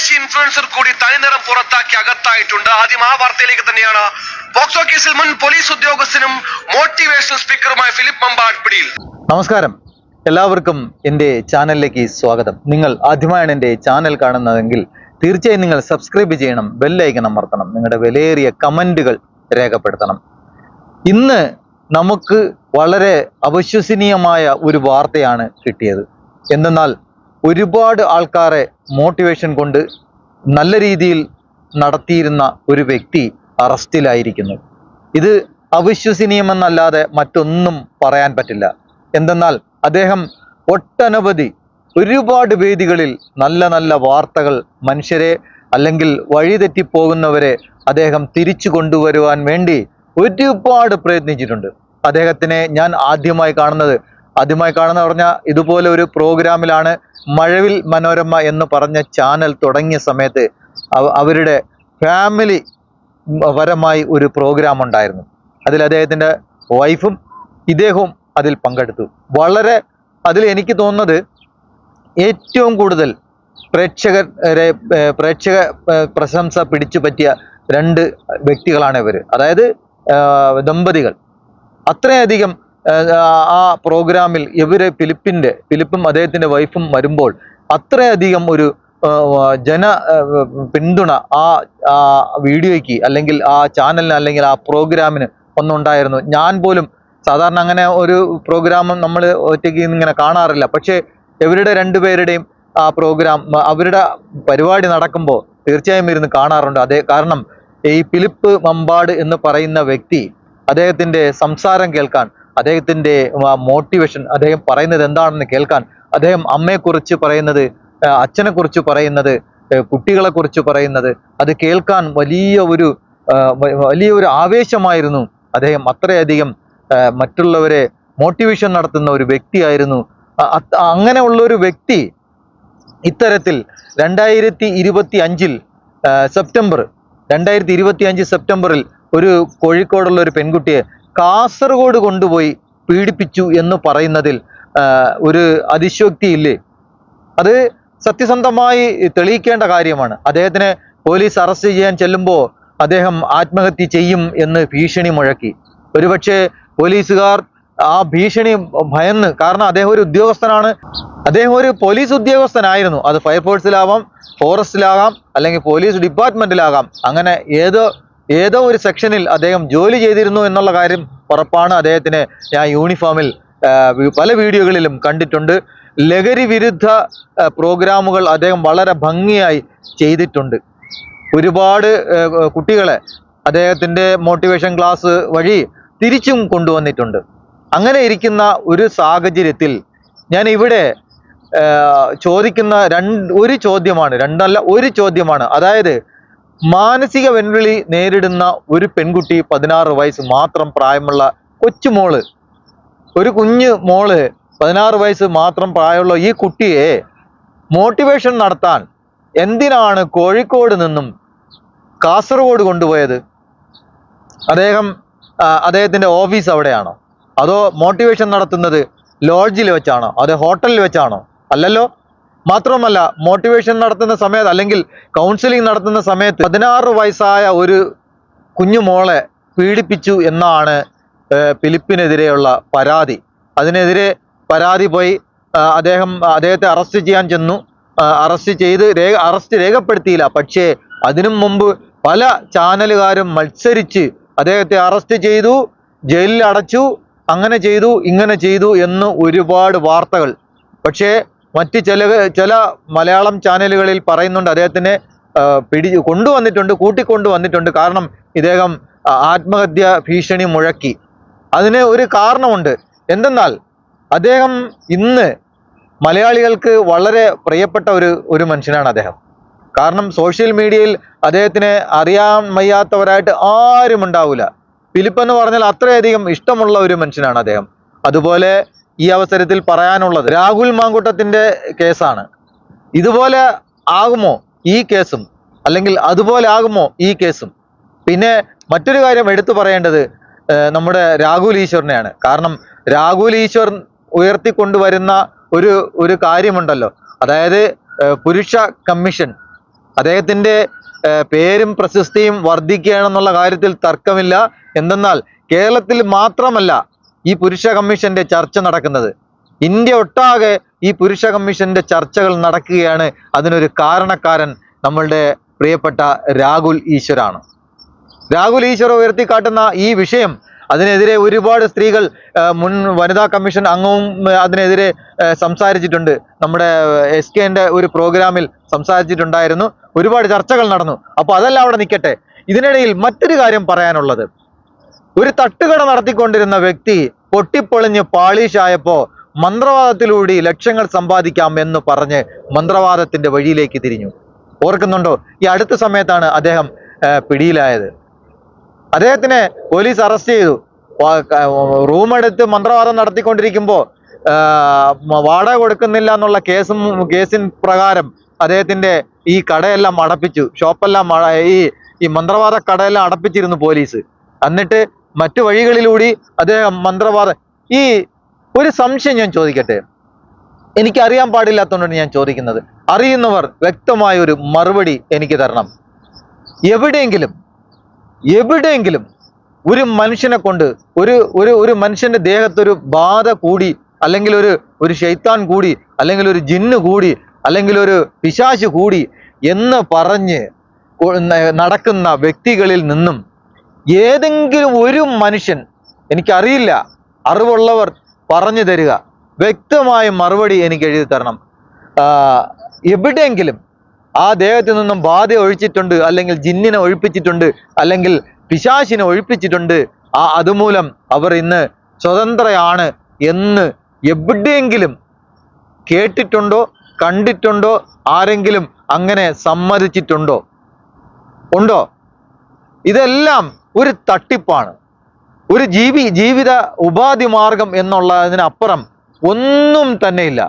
വിദേശി ഇൻഫ്ലുവൻസർ കൂടി തനിനിറം പുറത്താക്കി അകത്തായിട്ടുണ്ട്. ആദ്യം ആ വാർത്തയിലേക്ക് തന്നെയാണ്. പോക്സോ കേസിൽ മുൻ പോലീസ് ഉദ്യോഗസ്ഥനും മോട്ടിവേഷണൽ സ്പീക്കറുമായ ഫിലിപ്പ് മമ്പാട് പിടിയിൽ. നമസ്കാരം. എല്ലാവർക്കും എന്റെ ചാനലിലേക്ക് സ്വാഗതം. നിങ്ങൾ ആദ്യമായാണ് എന്റെ ചാനൽ കാണുന്നതെങ്കിൽ തീർച്ചയായും നിങ്ങൾ സബ്സ്ക്രൈബ് ചെയ്യണം ബെല്ലൈക്കൺ അമർത്തണം നിങ്ങളുടെ വിലയേറിയ കമന്റുകൾ രേഖപ്പെടുത്തണം. ഇന്ന് നമുക്ക് വളരെ അവിശ്വസനീയമായ ഒരു വാർത്തയാണ് കിട്ടിയത്. എന്തെന്നാൽ ഒരുപാട് ആൾക്കാരെ മോട്ടിവേഷൻ കൊണ്ട് നല്ല രീതിയിൽ നടത്തിയിരുന്ന ഒരു വ്യക്തി അറസ്റ്റിലായിരിക്കുന്നു. ഇത് അവിശ്വസനീയമെന്നല്ലാതെ മറ്റൊന്നും പറയാൻ പറ്റില്ല. എന്തെന്നാൽ അദ്ദേഹം ഒട്ടനവധി ഒരുപാട് വേദികളിൽ നല്ല നല്ല വാർത്തകൾ മനുഷ്യരെ അല്ലെങ്കിൽ വഴിതെറ്റിപ്പോകുന്നവരെ അദ്ദേഹം തിരിച്ചു കൊണ്ടുവരുവാൻ വേണ്ടി ഒരുപാട് പ്രയത്നിച്ചിട്ടുണ്ട്. അദ്ദേഹത്തിനെ ഞാൻ ആദ്യമായി കാണുന്നത് ആദ്യമായി കാണുന്ന പറഞ്ഞാൽ ഇതുപോലെ ഒരു പ്രോഗ്രാമിലാണ് മഴവിൽ മനോരമ എന്ന് പറഞ്ഞ ചാനൽ തുടങ്ങിയ സമയത്ത് അവരുടെ ഫാമിലി പരമായി ഒരു പ്രോഗ്രാം ഉണ്ടായിരുന്നു. അതിൽ അദ്ദേഹത്തിന്റെ വൈഫും ഇദ്ദേഹവും അതിൽ പങ്കെടുത്തു. വളരെ അതിൽ എനിക്ക് തോന്നുന്നത് ഏറ്റവും കൂടുതൽ പ്രേക്ഷകരെ പ്രേക്ഷക പ്രശംസ പിടിച്ചു പറ്റിയ രണ്ട് വ്യക്തികളാണ് ഇവർ അതായത് ദമ്പതികൾ. അത്രയധികം ആ പ്രോഗ്രാമിൽ ഇവർ ഫിലിപ്പിന്റെ ഫിലിപ്പും അദ്ദേഹത്തിന്റെ വൈഫും വരുമ്പോൾ അത്രയധികം ഒരു ജന പിന്തുണ ആ ആ വീഡിയോയ്ക്ക് അല്ലെങ്കിൽ ആ ചാനലിന് അല്ലെങ്കിൽ ആ പ്രോഗ്രാമിന് ഒന്നുണ്ടായിരുന്നു. ഞാൻ പോലും സാധാരണ അങ്ങനെ ഒരു പ്രോഗ്രാമും നമ്മൾ ഒറ്റയ്ക്ക് ഇങ്ങനെ കാണാറില്ല. പക്ഷേ ഇവരുടെ രണ്ടുപേരുടെയും ആ പ്രോഗ്രാം അവരുടെ പരിപാടി നടക്കുമ്പോൾ തീർച്ചയായും ഇരുന്ന് കാണാറുണ്ട്. അതേ കാരണം ഈ ഫിലിപ്പ് മമ്പാട് എന്ന് പറയുന്ന വ്യക്തി അദ്ദേഹത്തിന്റെ സംസാരം കേൾക്കാൻ അദ്ദേഹത്തിന്റെ മോട്ടിവേഷൻ അദ്ദേഹം പറയുന്നത് എന്താണെന്ന് കേൾക്കാൻ. അദ്ദേഹം അമ്മയെക്കുറിച്ച് പറയുന്നത് അച്ഛനെക്കുറിച്ച് പറയുന്നത് കുട്ടികളെക്കുറിച്ച് പറയുന്നത് അത് കേൾക്കാൻ വലിയ ഒരു വലിയ ഒരു ആവേശമായിരുന്നു അദ്ദേഹം. അത്രയധികം മറ്റുള്ളവരെ മോട്ടിവേഷൻ നടത്തുന്ന ഒരു വ്യക്തിയായിരുന്നു. അങ്ങനെയുള്ള ഒരു വ്യക്തി ഇത്തരത്തിൽ രണ്ടായിരത്തി ഇരുപത്തി അഞ്ചിൽ സെപ്റ്റംബർ രണ്ടായിരത്തി ഇരുപത്തി അഞ്ച് സെപ്റ്റംബറിൽ ഒരു കോഴിക്കോടുള്ള ഒരു പെൺകുട്ടിയെ കാസർഗോഡ് കൊണ്ടുപോയി പീഡിപ്പിച്ചു എന്ന് പറയുന്നതിൽ ഒരു അതിശോക്തി ഇല്ലേ അത് സത്യസന്ധമായി തെളിയിക്കേണ്ട കാര്യമാണ്. അദ്ദേഹത്തിനെ പോലീസ് അറസ്റ്റ് ചെയ്യാൻ ചെല്ലുമ്പോൾ അദ്ദേഹം ആത്മഹത്യ ചെയ്യും എന്ന് ഭീഷണി മുഴക്കി. ഒരുപക്ഷെ പോലീസുകാർ ആ ഭീഷണി ഭയന്ന് കാരണം അദ്ദേഹം ഒരു ഉദ്യോഗസ്ഥനാണ്. അദ്ദേഹം ഒരു പോലീസ് ഉദ്യോഗസ്ഥനായിരുന്നു. അത് ഫയർഫോഴ്സിലാവാം ഫോറസ്റ്റിലാകാം അല്ലെങ്കിൽ പോലീസ് ഡിപ്പാർട്ട്മെന്റിലാകാം അങ്ങനെ ഏതോ ഏതോ ഒരു സെക്ഷനിൽ അദ്ദേഹം ജോലി ചെയ്തിരുന്നു എന്നുള്ള കാര്യം ഉറപ്പാണ്. അദ്ദേഹത്തിന് ഞാൻ യൂണിഫോമിൽ പല വീഡിയോകളിലും കണ്ടിട്ടുണ്ട്. ലഹരി വിരുദ്ധ പ്രോഗ്രാമുകൾ അദ്ദേഹം വളരെ ഭംഗിയായി ചെയ്തിട്ടുണ്ട്. ഒരുപാട് കുട്ടികളെ അദ്ദേഹത്തിന്റെ മോട്ടിവേഷൻ ക്ലാസ് വഴി തിരിച്ചും കൊണ്ടുവന്നിട്ടുണ്ട്. അങ്ങനെ ഇരിക്കുന്ന ഒരു സാഹചര്യത്തിൽ ഞാൻ ഇവിടെ ചോദിക്കുന്ന രണ്ട് ഒരു ചോദ്യമാണ് രണ്ടല്ല ഒരു ചോദ്യമാണ്. അതായത് മാനസിക വെല്ലുവിളി നേരിടുന്ന ഒരു പെൺകുട്ടി പതിനാറ് വയസ്സ് മാത്രം പ്രായമുള്ള കൊച്ചുമോൾ. ഒരു കുഞ്ഞു മോൾ പതിനാറ് വയസ്സ് മാത്രം പ്രായമുള്ള ഈ കുട്ടിയെ മോട്ടിവേഷൻ നടത്താൻ എന്തിനാണ് കോഴിക്കോട് നിന്നും കാസർഗോഡ് കൊണ്ടുപോയത്? അദ്ദേഹം അദ്ദേഹത്തിന്റെ ഓഫീസ് അവിടെയാണോ? അതോ മോട്ടിവേഷൻ നടത്തുന്നത് ലോഡ്ജിൽ വെച്ചാണോ? അതോ ഹോട്ടലിൽ വെച്ചാണോ? അല്ലല്ലോ? മാത്രമല്ല മോട്ടിവേഷൻ നടത്തുന്ന സമയത്ത് അല്ലെങ്കിൽ കൗൺസിലിംഗ് നടത്തുന്ന സമയത്ത് പതിനാറ് വയസ്സായ ഒരു കുഞ്ഞു മോളെ പീഡിപ്പിച്ചു എന്നാണ് ഫിലിപ്പിനെതിരെയുള്ള പരാതി. അതിനെതിരെ പരാതി പോയി അദ്ദേഹം അദ്ദേഹത്തെ അറസ്റ്റ് ചെയ്യാൻ ചെന്നു. അറസ്റ്റ് ചെയ്ത് രേഖ അറസ്റ്റ് രേഖപ്പെടുത്തിയില്ല. പക്ഷേ അതിനു മുമ്പ് പല ചാനലുകാരും മത്സരിച്ച് അദ്ദേഹത്തെ അറസ്റ്റ് ചെയ്തു ജയിലിൽ അടച്ചു അങ്ങനെ ചെയ്തു ഇങ്ങനെ ചെയ്തു എന്ന് ഒരുപാട് വാർത്തകൾ. പക്ഷേ മറ്റ് ചില ചില മലയാളം ചാനലുകളിൽ പറയുന്നുണ്ട്. അദ്ദേഹത്തിനെ പിടി കൊണ്ടുവന്നിട്ടുണ്ട് കൂട്ടിക്കൊണ്ടു വന്നിട്ടുണ്ട് കാരണം ഇദ്ദേഹം ആത്മഹത്യ ഭീഷണി മുഴക്കി. അതിന് ഒരു കാരണമുണ്ട്. എന്തെന്നാൽ അദ്ദേഹം ഇന്ന് മലയാളികൾക്ക് വളരെ പ്രിയപ്പെട്ട ഒരു ഒരു മനുഷ്യനാണ് അദ്ദേഹം. കാരണം സോഷ്യൽ മീഡിയയിൽ അദ്ദേഹത്തിനെ അറിയാൻ വയ്യാത്തവരായിട്ട് ആരും ഉണ്ടാവില്ല ഫിലിപ്പ് എന്ന് പറഞ്ഞാൽ അത്രയധികം ഇഷ്ടമുള്ള ഒരു മനുഷ്യനാണ് അദ്ദേഹം. അതുപോലെ ഈ അവസരത്തിൽ പറയാനുള്ളത് രാഹുൽ മാങ്കൂട്ടത്തിന്റെ കേസാണ്. ഇതുപോലെ ആകുമോ ഈ കേസും? അല്ലെങ്കിൽ അതുപോലെ ആകുമോ ഈ കേസും? പിന്നെ മറ്റൊരു കാര്യം എടുത്തു പറയേണ്ടത് നമ്മുടെ രാഹുൽ ഈശ്വറിനെയാണ്. കാരണം രാഹുൽ ഈശ്വർ ഉയർത്തിക്കൊണ്ടുവരുന്ന ഒരു ഒരു കാര്യമുണ്ടല്ലോ. അതായത് പുരുഷ കമ്മീഷൻ. അദ്ദേഹത്തിന്റെ പേരും പ്രശസ്തിയും വർദ്ധിക്കുകയാണെന്നുള്ള കാര്യത്തിൽ തർക്കമില്ല. എന്തെന്നാൽ കേരളത്തിൽ മാത്രമല്ല ഈ പുരുഷ കമ്മീഷന്റെ ചർച്ച നടക്കുന്നത്. ഇന്ത്യ ഒട്ടാകെ ഈ പുരുഷ കമ്മീഷന്റെ ചർച്ചകൾ നടക്കുകയാണ്. അതിനൊരു കാരണക്കാരൻ നമ്മളുടെ പ്രിയപ്പെട്ട രാഹുൽ ഈശ്വരാണ്. രാഹുൽ ഈശ്വർ ഉയർത്തിക്കാട്ടുന്ന ഈ വിഷയം അതിനെതിരെ ഒരുപാട് സ്ത്രീകൾ മുൻ വനിതാ കമ്മീഷൻ അംഗവും അതിനെതിരെ സംസാരിച്ചിട്ടുണ്ട്. നമ്മുടെ എസ് കെന്റെ ഒരു പ്രോഗ്രാമിൽ സംസാരിച്ചിട്ടുണ്ടായിരുന്നു. ഒരുപാട് ചർച്ചകൾ നടന്നു. അപ്പോൾ അതെല്ലാം അവിടെ നിൽക്കട്ടെ. ഇതിനിടയിൽ മറ്റൊരു കാര്യം പറയാനുള്ളത്. ഒരു തട്ടുകട നടത്തിക്കൊണ്ടിരുന്ന വ്യക്തി പൊട്ടിപ്പൊളിഞ്ഞ് പാളീഷായപ്പോ മന്ത്രവാദത്തിലൂടെ ലക്ഷങ്ങൾ സമ്പാദിക്കാം എന്ന് പറഞ്ഞ് മന്ത്രവാദത്തിന്റെ വഴിയിലേക്ക് തിരിഞ്ഞു. ഓർക്കുന്നുണ്ടോ? ഈ അടുത്ത സമയത്താണ് അദ്ദേഹം പിടിയിലായത്. അദ്ദേഹത്തിനെ പോലീസ് അറസ്റ്റ് ചെയ്തു. റൂമെടുത്ത് മന്ത്രവാദം നടത്തിക്കൊണ്ടിരിക്കുമ്പോൾ വാടക കൊടുക്കുന്നില്ല എന്നുള്ള കേസും കേസിൻ പ്രകാരം അദ്ദേഹത്തിന്റെ ഈ കടയെല്ലാം അടപ്പിച്ചു. ഷോപ്പെല്ലാം ഈ ഈ മന്ത്രവാദ കടയെല്ലാം അടപ്പിച്ചിരുന്നു പോലീസ്. എന്നിട്ട് മറ്റു വഴികളിലൂടെ അദ്ദേഹം മന്ത്രവാദം. ഈ ഒരു സംശയം ഞാൻ ചോദിക്കട്ടെ? എനിക്ക് അറിയാൻ പാടില്ലാത്തതുകൊണ്ടാണ് ഞാൻ ചോദിക്കുന്നത്. അറിയുന്നവർ വ്യക്തമായ ഒരു മറുപടി എനിക്ക് തരണം. എവിടെയെങ്കിലും എവിടെയെങ്കിലും ഒരു മനുഷ്യനെ കൊണ്ട് ഒരു ഒരു ഒരു മനുഷ്യന്റെ ദേഹത്തൊരു ബാധ കൂടി അല്ലെങ്കിൽ ഒരു ഒരു ശൈത്താൻ കൂടി അല്ലെങ്കിൽ ഒരു ജിന്ന് കൂടി അല്ലെങ്കിൽ ഒരു പിശാച് കൂടി എന്ന് പറഞ്ഞ് നടക്കുന്ന വ്യക്തികളിൽ നിന്നും ഏതെങ്കിലും ഒരു മനുഷ്യൻ എനിക്കറിയില്ല അറിവുള്ളവർ പറഞ്ഞു തരിക. വ്യക്തമായ മറുപടി എനിക്ക് എഴുതി തരണം. എവിടെയെങ്കിലും ആ ദേഹത്തിൽ നിന്നും ബാധ ഒഴിച്ചിട്ടുണ്ട് അല്ലെങ്കിൽ ജിന്നിനെ ഒഴിപ്പിച്ചിട്ടുണ്ട് അല്ലെങ്കിൽ പിശാശിനെ ഒഴിപ്പിച്ചിട്ടുണ്ട് ആ അതുമൂലം അവർ ഇന്ന് സ്വതന്ത്രയാണ് എന്ന് എവിടെയെങ്കിലും കേട്ടിട്ടുണ്ടോ കണ്ടിട്ടുണ്ടോ ആരെങ്കിലും അങ്ങനെ സമ്മതിച്ചിട്ടുണ്ടോ? ഉണ്ടോ? ഇതെല്ലാം ഒരു തട്ടിപ്പാണ്. ഒരു ജീവി ജീവിത ഉപാധി മാർഗം എന്നുള്ളതിനപ്പുറം ഒന്നും തന്നെയില്ല.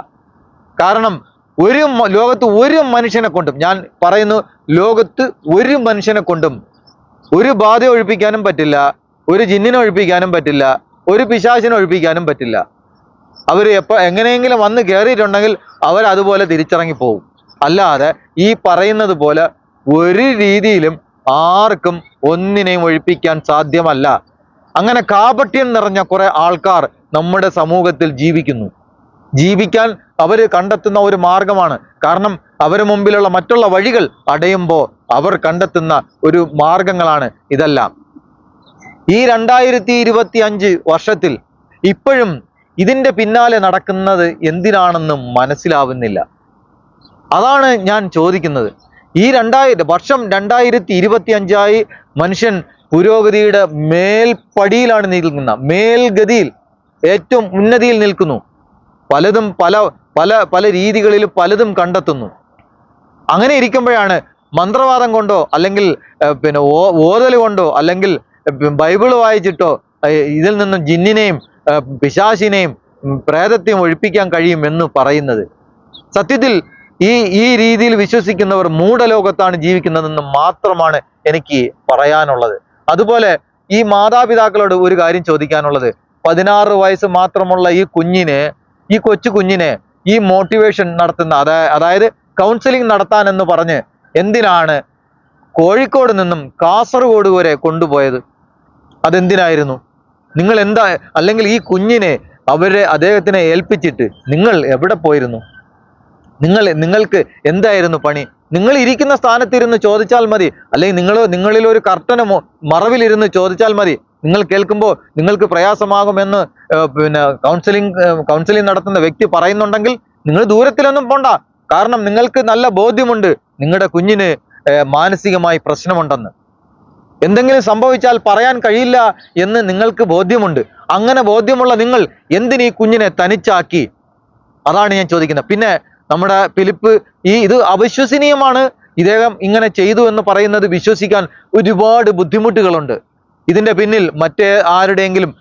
കാരണം ഒരു ലോകത്ത് ഒരു മനുഷ്യനെ കൊണ്ടും ഞാൻ പറയുന്നു ലോകത്ത് ഒരു മനുഷ്യനെ കൊണ്ടും ഒരു ബാധ ഒഴിപ്പിക്കാനും പറ്റില്ല ഒരു ജിന്നിനെ ഒഴിപ്പിക്കാനും പറ്റില്ല ഒരു പിശാചിനെ ഒഴിപ്പിക്കാനും പറ്റില്ല. അവർ എപ്പോൾ എങ്ങനെയെങ്കിലും വന്ന് കയറിയിട്ടുണ്ടെങ്കിൽ അവർ അതുപോലെ തിരിച്ചിറങ്ങി പോകും അല്ലാതെ ഈ പറയുന്നത് പോലെ ഒരു രീതിയിലും ആർക്കും ഒന്നിനെയും ഒഴിപ്പിക്കാൻ സാധ്യമല്ല. അങ്ങനെ കാപട്യം നിറഞ്ഞ കുറെ ആൾക്കാർ നമ്മുടെ സമൂഹത്തിൽ ജീവിക്കുന്നു. ജീവിക്കാൻ അവർ കണ്ടെത്തുന്ന ഒരു മാർഗമാണ്. കാരണം അവർ മുമ്പിലുള്ള മറ്റുള്ള വഴികൾ അടയുമ്പോൾ അവർ കണ്ടെത്തുന്ന ഒരു മാർഗങ്ങളാണ് ഇതെല്ലാം. ഈ രണ്ടായിരത്തി ഇരുപത്തി അഞ്ച് വർഷത്തിൽ ഇപ്പോഴും ഇതിന്റെ പിന്നാലെ നടക്കുന്നത് എന്തിനാണെന്ന് മനസ്സിലാവുന്നില്ല. അതാണ് ഞാൻ ചോദിക്കുന്നത്. ഈ രണ്ടായിരം വർഷം രണ്ടായിരത്തി ഇരുപത്തി അഞ്ചായി മനുഷ്യൻ പുരോഗതിയുടെ മേൽപ്പടിയിലാണ് നിൽക്കുന്ന മേൽഗതിയിൽ ഏറ്റവും ഉന്നതിയിൽ നിൽക്കുന്നു. പലതും പല പല പല രീതികളിൽ പലതും കണ്ടെത്തുന്നു. അങ്ങനെ ഇരിക്കുമ്പോഴാണ് മന്ത്രവാദം കൊണ്ടോ അല്ലെങ്കിൽ പിന്നെ ഓ- ഓതൽ കൊണ്ടോ അല്ലെങ്കിൽ ബൈബിൾ വായിച്ചിട്ടോ ഇതിൽ നിന്നും ജിന്നിനെയും പിശാശിനെയും പ്രേതത്തെയും ഒഴിപ്പിക്കാൻ കഴിയും എന്ന് പറയുന്നത്. സത്യത്തിൽ ഈ ഈ രീതിയിൽ വിശ്വസിക്കുന്നവർ മൂഢലോകത്താണ് ജീവിക്കുന്നതെന്ന് മാത്രമാണ് എനിക്ക് പറയാനുള്ളത്. അതുപോലെ ഈ മാതാപിതാക്കളോട് ഒരു കാര്യം ചോദിക്കാനുള്ളത്. പതിനാറ് വയസ്സ് മാത്രമുള്ള ഈ കുഞ്ഞിനെ ഈ കൊച്ചു കുഞ്ഞിനെ ഈ മോട്ടിവേഷൻ നടത്തുന്ന അതായ അതായത് കൗൺസിലിംഗ് നടത്താൻ എന്ന് പറഞ്ഞ് എന്തിനാണ് കോഴിക്കോട് നിന്നും കാസർഗോഡ് വരെ കൊണ്ടുപോയത്? അതെന്തിനായിരുന്നു? നിങ്ങൾ എന്താ അല്ലെങ്കിൽ ഈ കുഞ്ഞിനെ അവരെ അദ്ദേഹത്തിനെ ഏൽപ്പിച്ചിട്ട് നിങ്ങൾ എവിടെ പോയിരുന്നു? നിങ്ങൾ നിങ്ങൾക്ക് എന്തായിരുന്നു പണി? നിങ്ങൾ ഇരിക്കുന്ന സ്ഥാനത്തിരുന്ന് ചോദിച്ചാൽ മതി. അല്ലെങ്കിൽ നിങ്ങൾ നിങ്ങളിൽ ഒരു കർട്ടന മൊ- മറവിലിരുന്ന് ചോദിച്ചാൽ മതി. നിങ്ങൾ കേൾക്കുമ്പോൾ നിങ്ങൾക്ക് പ്രയാസമാകുമെന്ന് പിന്നെ കൗൺസിലിംഗ് കൗൺസിലിംഗ് നടത്തുന്ന വ്യക്തി പറയുന്നുണ്ടെങ്കിൽ നിങ്ങൾ ദൂരത്തിലൊന്നും പോണ്ട. കാരണം നിങ്ങൾക്ക് നല്ല ബോധ്യമുണ്ട് നിങ്ങളുടെ കുഞ്ഞിന് മാനസികമായി പ്രശ്നമുണ്ടെന്ന്. എന്തെങ്കിലും സംഭവിച്ചാൽ പറയാൻ കഴിയില്ല എന്ന് നിങ്ങൾക്ക് ബോധ്യമുണ്ട്. അങ്ങനെ ബോധ്യമുള്ള നിങ്ങൾ എന്തിനീ കുഞ്ഞിനെ തനിച്ചാക്കി? അതാണ് ഞാൻ ചോദിക്കുന്നത്. പിന്നെ നമ്മുടെ ഫിലിപ്പ് ഈ ഇത് അവിശ്വസനീയമാണ്. ഇദ്ദേഹം ഇങ്ങനെ ചെയ്തു എന്ന് പറയുന്നത് വിശ്വസിക്കാൻ ഒരുപാട് ബുദ്ധിമുട്ടുകളുണ്ട്. ഇതിന്റെ പിന്നിൽ മറ്റേ ആരുടെയെങ്കിലും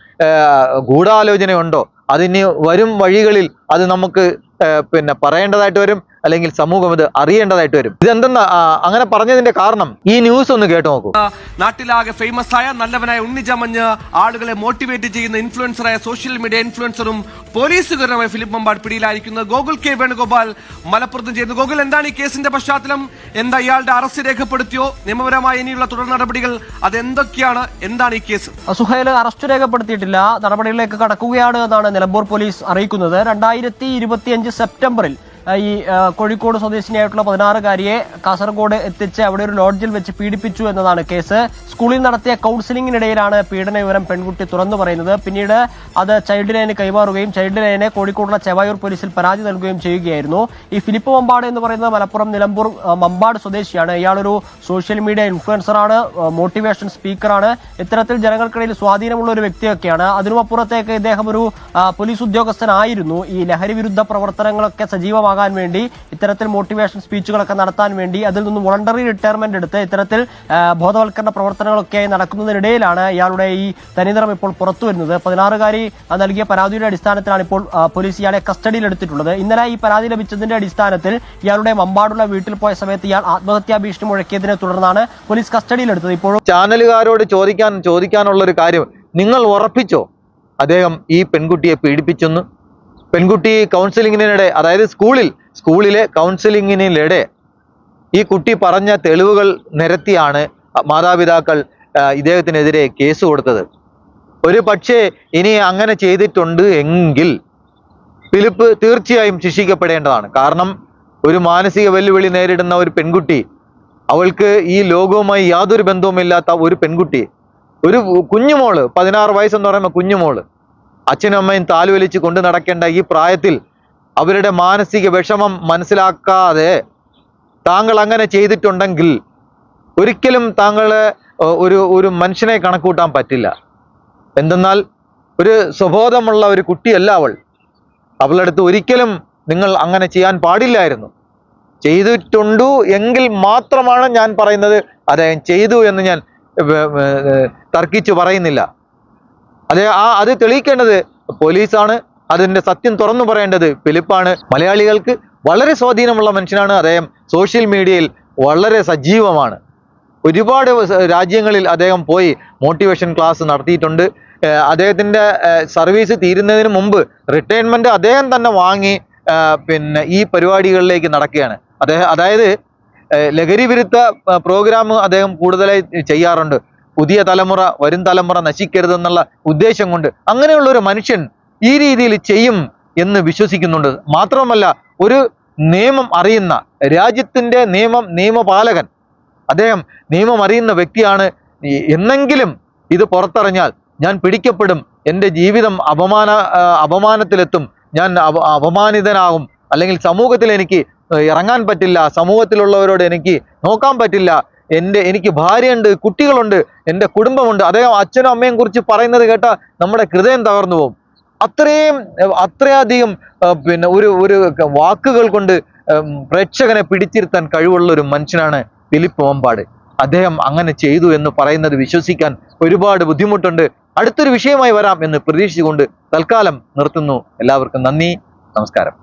ഗൂഢാലോചനയുണ്ടോ? അതിന് വരും വഴികളിൽ അത് നമുക്ക് പിന്നെ പറയേണ്ടതായിട്ട് വരും. അല്ലെങ്കിൽ സമൂഹം ഇത് അറിയേണ്ടതായിട്ട് വരും. ഇതെന്താ അങ്ങനെ പറഞ്ഞതിന്റെ കാരണം ഈ ന്യൂസ് ഒന്ന് കേട്ടു നോക്കൂ. നാട്ടിലാകെ ഫേമസ് ആയ നല്ലവനായ ഉണ്ണിജമഞ്ഞ് ആളുകളെ മോട്ടിവേറ്റ് ചെയ്യുന്ന ഇൻഫ്ലുവൻസറായ സോഷ്യൽ മീഡിയ ഇൻഫ്ലുവൻസറും പോലീസുകാരനായ ഫിലിപ്പ് മമ്പാട് പിടിയിലായിരിക്കുന്നത് ഗോകുൽ കെ വേണുഗോപാൽ മലപ്പുറത്തും ചെയ്യുന്നു. ഗോകുൽ എന്താണ് ഈ കേസിന്റെ പശ്ചാത്തലം? എന്താ ഇയാളുടെ അറസ്റ്റ് രേഖപ്പെടുത്തിയോ? നിയമപരമായ ഇനിയുള്ള തുടർ നടപടികൾ അതെന്തൊക്കെയാണ്? എന്താണ് ഈ കേസ്? സുഹൈൽ അറസ്റ്റ് രേഖപ്പെടുത്തിയിട്ടില്ല. നടപടികളിലേക്ക് കടക്കുകയാണ് എന്നാണ് നിലമ്പൂർ പോലീസ് അറിയിക്കുന്നത്. രണ്ടായിരത്തി ഇരുപത്തിയഞ്ച് സെപ്റ്റംബറിൽ ഈ കോഴിക്കോട് സ്വദേശിനിയായിട്ടുള്ള പതിനാറുകാരിയെ കാസർഗോഡ് എത്തിച്ച് അവിടെ ഒരു ലോഡ്ജിൽ വെച്ച് പീഡിപ്പിച്ചു എന്നതാണ് കേസ്. സ്കൂളിൽ നടത്തിയ കൗൺസിലിംഗിനിടയിലാണ് പീഡന വിവരം പെൺകുട്ടി തുറന്നു പറയുന്നത്. പിന്നീട് അത് ചൈൽഡ് ലൈന് കൈമാറുകയും ചൈൽഡ് ലൈനെ കോഴിക്കോടുള്ള ചെവായൂർ പോലീസിൽ പരാതി നൽകുകയും ചെയ്യുകയായിരുന്നു. ഈ ഫിലിപ്പ് മമ്പാട് എന്ന് പറയുന്നത് മലപ്പുറം നിലമ്പൂർ മമ്പാട് സ്വദേശിയാണ്. ഇയാളൊരു സോഷ്യൽ മീഡിയ ഇൻഫ്ലുവൻസറാണ് മോട്ടിവേഷൻ സ്പീക്കറാണ്. ഇത്തരത്തിൽ ജനങ്ങൾക്കിടയിൽ സ്വാധീനമുള്ള ഒരു വ്യക്തിയൊക്കെയാണ്. അതിനുമപ്പുറത്തേക്ക് ഇദ്ദേഹം ഒരു പോലീസ് ഉദ്യോഗസ്ഥനായിരുന്നു. ഈ ലഹരി വിരുദ്ധ പ്രവർത്തനങ്ങളൊക്കെ സജീവമാകാൻ വേണ്ടി ഇത്തരത്തിൽ മോട്ടിവേഷൻ സ്പീച്ചുകളൊക്കെ നടത്താൻ വേണ്ടി അതിൽ നിന്ന് വോളണ്ടറി റിട്ടയർമെന്റ് എടുത്ത് ഇത്തരത്തിൽ ബോധവൽക്കരണ പ്രവർത്തനങ്ങളൊക്കെ നടക്കുന്നതിനിടയിലാണ് ഇയാളുടെ ഈ തനിനിറം ഇപ്പോൾ പുറത്തു വരുന്നത്. പതിനാറുകാരി നൽകിയ പരാതിയുടെ അടിസ്ഥാനത്തിലാണ് ഇപ്പോൾ പോലീസ് ഇയാളെ കസ്റ്റഡിയിൽ എടുത്തിട്ടുള്ളത് ഇന്നലെ ഈ പരാതി ലഭിച്ചതിന്റെ അടിസ്ഥാനത്തിൽ ഇയാളുടെ മമ്പാടുള്ള വീട്ടിൽ പോയ സമയത്ത് ഇയാൾ ആത്മഹത്യാ ഭീഷണി മുഴക്കിയതിനെ തുടർന്നാണ് പോലീസ് കസ്റ്റഡിയിലെടുത്തത്. ഇപ്പോഴും ചാനലുകാരോട് ചോദിക്കാൻ ചോദിക്കാനുള്ള ഒരു കാര്യം നിങ്ങൾ ഉറപ്പിച്ചോ? അദ്ദേഹം ഈ പെൺകുട്ടിയെ പീഡിപ്പിച്ചെന്ന് പെൺകുട്ടി കൗൺസിലിങ്ങിനിടെ അതായത് സ്കൂളിൽ സ്കൂളിലെ കൗൺസിലിങ്ങിനിടെ ഈ കുട്ടി പറഞ്ഞ തെളിവുകൾ നിരത്തിയാണ് മാതാപിതാക്കൾ ഇദ്ദേഹത്തിനെതിരെ കേസ് കൊടുത്തത്. ഒരു പക്ഷേ ഇനി അങ്ങനെ ചെയ്തിട്ടുണ്ട് എങ്കിൽ ഫിലിപ്പ് തീർച്ചയായും ശിക്ഷിക്കപ്പെടേണ്ടതാണ്. കാരണം ഒരു മാനസിക വെല്ലുവിളി നേരിടുന്ന ഒരു പെൺകുട്ടി അവൾക്ക് ഈ ലോകവുമായി യാതൊരു ബന്ധവുമില്ലാത്ത ഒരു പെൺകുട്ടി ഒരു കുഞ്ഞുമോൾ പതിനാറ് വയസ്സെന്ന് പറയുമ്പോൾ കുഞ്ഞുമോൾ അച്ഛനും അമ്മയും താലുവലിച്ച് കൊണ്ടു നടക്കേണ്ട ഈ പ്രായത്തിൽ അവരുടെ മാനസിക വിഷമം മനസ്സിലാക്കാതെ താങ്കൾ അങ്ങനെ ചെയ്തിട്ടുണ്ടെങ്കിൽ ഒരിക്കലും താങ്കൾ ഒരു ഒരു മനുഷ്യനെ കണക്കൂട്ടാൻ പറ്റില്ല. എന്തെന്നാൽ ഒരു സ്വബോധമുള്ള ഒരു കുട്ടിയല്ല അവൾ. അവളുടെ അടുത്ത് ഒരിക്കലും നിങ്ങൾ അങ്ങനെ ചെയ്യാൻ പാടില്ലായിരുന്നു. ചെയ്തിട്ടുണ്ടു എങ്കിൽ മാത്രമാണ് ഞാൻ പറയുന്നത്. അദ്ദേഹം ചെയ്തു എന്ന് ഞാൻ വേ- പറയുന്നില്ല. അതെ ആ അത് തെളിയിക്കേണ്ടത് പോലീസാണ്. അതിന്റെ സത്യം തുറന്നു പറയേണ്ടത് ഫിലിപ്പാണ്. മലയാളികൾക്ക് വളരെ സ്വാധീനമുള്ള മനുഷ്യനാണ് അദ്ദേഹം. സോഷ്യൽ മീഡിയയിൽ വളരെ സജീവമാണ്. ഒരുപാട് രാജ്യങ്ങളിൽ അദ്ദേഹം പോയി മോട്ടിവേഷൻ ക്ലാസ് നടത്തിയിട്ടുണ്ട്. അദ്ദേഹത്തിന്റെ സർവീസ് തീരുന്നതിന് മുമ്പ് റിട്ടയർമെന്റ് അദ്ദേഹം തന്നെ വാങ്ങി പിന്നെ ഈ പരിപാടികളിലേക്ക് നടക്കുകയാണ്. അദ്ദേഹം അതായത് ലഹരി വിരുദ്ധ പ്രോഗ്രാം അദ്ദേഹം കൂടുതലായി ചെയ്യാറുണ്ട്. പുതിയ തലമുറ വരും തലമുറ നശിക്കരുതെന്നുള്ള ഉദ്ദേശം കൊണ്ട് അങ്ങനെയുള്ള ഒരു മനുഷ്യൻ ഈ രീതിയിൽ ചെയ്യും എന്ന് വിശ്വസിക്കുന്നുണ്ട്. മാത്രമല്ല ഒരു നിയമം അറിയുന്ന രാജ്യത്തിന്റെ നിയമം നിയമപാലകൻ അദ്ദേഹം നിയമം അറിയുന്ന വ്യക്തിയാണ്. എന്നെങ്കിലും ഇത് പുറത്തറിഞ്ഞാൽ ഞാൻ പിടിക്കപ്പെടും എന്റെ ജീവിതം അപമാന അപമാനത്തിലെത്തും ഞാൻ അപമാനിതനാകും അല്ലെങ്കിൽ സമൂഹത്തിൽ എനിക്ക് ഇറങ്ങാൻ പറ്റില്ല സമൂഹത്തിലുള്ളവരോട് എനിക്ക് നോക്കാൻ പറ്റില്ല എന്റെ എനിക്ക് ഭാര്യയുണ്ട് കുട്ടികളുണ്ട് എന്റെ കുടുംബമുണ്ട്. അദ്ദേഹം അച്ഛനും അമ്മയും കുറിച്ച് പറയുന്നത് കേട്ട നമ്മുടെ ഹൃദയം തകർന്നു പോകും. അത്രയും അത്രയധികം പിന്നെ ഒരു ഒരു വാക്കുകൾ കൊണ്ട് പ്രേക്ഷകനെ പിടിച്ചിരുത്താൻ കഴിവുള്ള ഒരു മനുഷ്യനാണ് ഫിലിപ്പ് ഓമ്പാട്. അദ്ദേഹം അങ്ങനെ ചെയ്തു എന്ന് പറയുന്നത് വിശ്വസിക്കാൻ ഒരുപാട് ബുദ്ധിമുട്ടുണ്ട്. അടുത്തൊരു വിഷയമായി വരാം എന്ന് പ്രതീക്ഷിച്ചുകൊണ്ട് തൽക്കാലം നിർത്തുന്നു. എല്ലാവർക്കും നന്ദി നമസ്കാരം.